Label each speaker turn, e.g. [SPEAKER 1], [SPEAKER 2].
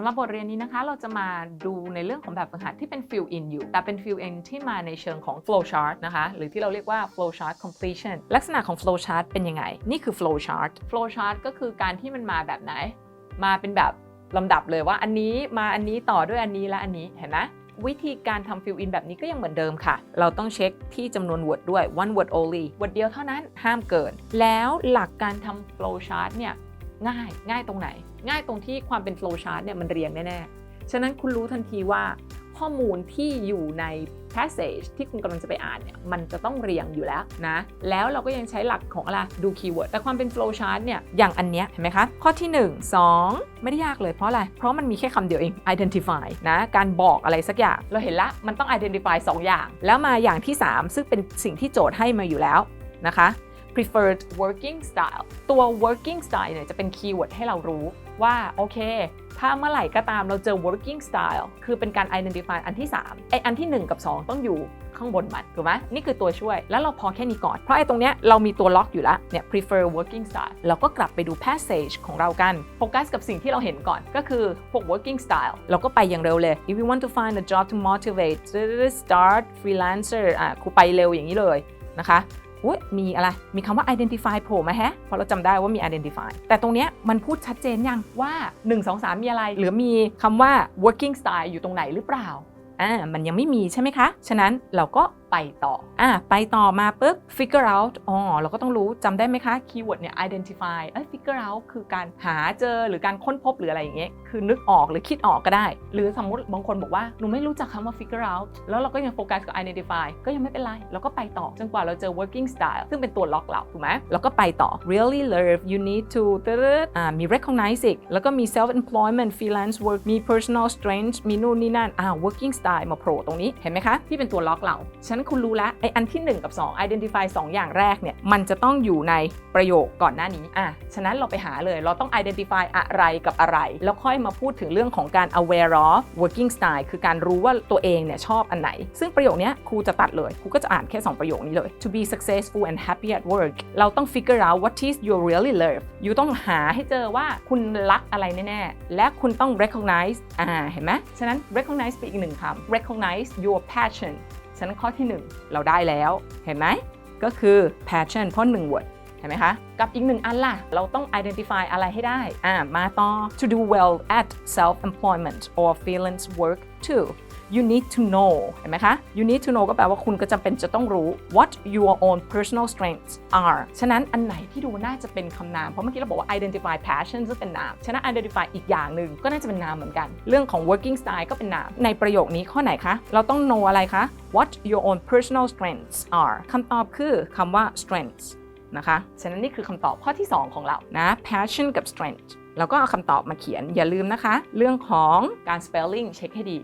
[SPEAKER 1] ำหรับบทเรียนนี้นะคะ เราจะมาดูในเรื่องของแบบฝึกหัดที่เป็น fill in อยู่ แต่เป็น fill in ที่มาในเชิงของ flow chart นะคะ หรือที่เราเรียกว่า flow chart completion ลักษณะของ flow chart เป็นยังไง นี่คือ flow chart flow chart ก็คือการที่มันมาแบบไหน มาเป็นแบบลำดับเลยว่าอันนี้มาอันนี้ต่อด้วยอันนี้และอันนี้เห็นไหมวิธีการทำ fill in แบบนี้ก็ยังเหมือนเดิมค่ะ เราต้องเช็คที่จำนวน word ด้วย one word only word เดียวเท่านั้นห้ามเกิน แล้วหลักการทำ flow chart เนี่ย ง่ายง่ายตรงไหน ง่ายตรงที่ความเป็น flow chart เนี่ยมันเรียงแน่ๆ ฉะนั้นคุณรู้ทันทีว่าข้อมูลที่อยู่ใน passage ที่คุณกำลังจะไปอ่านเนี่ยมันจะต้องเรียงอยู่แล้วนะ แล้วเราก็ยังใช้หลักของอะไรดูคีย์เวิร์ดแต่ความเป็น flow chart เนี่ยอย่างอันเนี้ยเห็นไหมคะ ข้อที่ 1 2 ไม่ได้ยากเลยเพราะอะไร เพราะมันมีแค่คำเดียวเอง identify นะการบอกอะไรสักอย่าง เราเห็นละมันต้อง identify 2 อย่าง แล้วมาอย่างที่ 3 ซึ่งเป็นสิ่งที่โจทย์ให้มาอยู่แล้วนะคะ preferred working style ตัว working style เนี่ยจะเป็นคีย์เวิร์ดให้เรารู้ว่าโอเค ถ้าเมื่อไหร่ก็ตามเราเจอ working style คือเป็นการ identify อันที่3ไออันที่ 1 กับ 2 ต้องอยู่ข้างบนมันถูกไหมนี่คือตัวช่วยแล้วเราพอแค่นี้ก่อน เพราะไอ้ตรงเนี้ยเรามีตัวล็อกอยู่แล้วเนี่ย prefer working style เราก็กลับไปดู passage ของเรากันโฟกัสกับสิ่งที่เราเห็นก่อนก็คือพวก working style เราก็ไปอย่างเร็วเลย if you want to find a job to motivate start freelancer อะครูไปเร็วอย่างนี้เลยนะคะ มีอะไรมีคำว่า identify โผล่มาแฮะเพราะเราจำได้ว่ามี identify แต่ตรงเนี้ยมันพูดชัดเจนยังว่า 1 2 3 มีอะไร หรือมีคำว่า working style อยู่ตรงไหนหรือเปล่าอ่ามันยังไม่มีใช่ไหมคะ ฉะนั้นเราก็ไปต่ออ่าไปต่อมาปุ๊บ figure out อ๋อเราก็ต้องรู้จำได้ไหมคะคีย์เวิร์ดเนี่ย identify เอ้ย figure out คือการหาเจอหรือการค้นพบหรืออะไรอย่างเงี้ยคือนึกออกหรือคิดออกก็ได้ หรือสมมติบางคนบอกว่า หนูไม่รู้จักคำว่า figure out แล้วเราก็ยังโฟกัสกับ identify ก็ยังไม่เป็นไร เราก็ไปต่อ จนกว่าเราเจอ working style ซึ่งเป็นตัวล็อกเราถูกไหมเราก็ไปต่อ really love you need to อ่ามี recognize อีกแล้วก็มี self employment freelance work มี personal strength มีนู่นนี่นั่นอ่า working style มาโผล่ตรงนี้เห็นไหมคะที่เป็นตัวล็อกเราฉะนั้นคุณรู้แล้วไออันที่ 1 กับ 2 identify 2 อย่างแรกเนี่ยมันจะต้องอยู่ในประโยคก่อนหน้านี้อะฉะนั้นเราไปหาเลยเราต้อง identify อะไรกับอะไร แล้วค่อยมาพูดถึงเรื่องของการ aware of working style คือการรู้ว่าตัวเองเนี่ยชอบอันไหน ซึ่งประโยคนี้ครูจะตัดเลยครูก็จะอ่านแค่ 2 ประโยคนี้เลย to be successful and happy at work เราต้อง figure out what is you really love อยู่ต้องหาให้เจอว่าคุณรักอะไรแน่ๆ และคุณต้อง recognize อ่าเห็นไหมฉะนั้น recognize เป็นอีกหนึ่งคำ recognize your passion ฉะนั้นข้อที่ 1 เราได้แล้ว เห็นไหม ก็คือ passion เพราะ1 word เห็นไหมคะ กับอีกหนึ่งอันล่ะ เราต้อง identify อะไรให้ได้ อ่า มาต่อ to do well at self employment or freelance work too you need to know เห็นไหมคะ you need to know ก็แปลว่าคุณก็จำเป็นจะต้องรู้ what your own personal strengths are ฉะนั้นอันไหนที่ดูน่าจะเป็นคำนาม เพราะเมื่อกี้เราบอกว่า identify passion ซึ่งเป็นนาม ฉะนั้น identify อีกอย่างหนึ่งก็น่าจะเป็นนามเหมือนกัน เรื่องของ working style ก็เป็นนาม ในประโยคนี้ข้อไหนคะ เราต้อง know อะไรคะ what your own personal strengths are คำตอบคือคำว่า strengths นะคะ ฉะนั้นนี่คือคำตอบข้อที่ 2 ของเรานะ passion กับ strength แล้วก็เอาคำตอบมาเขียนอย่าลืมนะคะ เรื่องของการ spelling เช็คให้ดี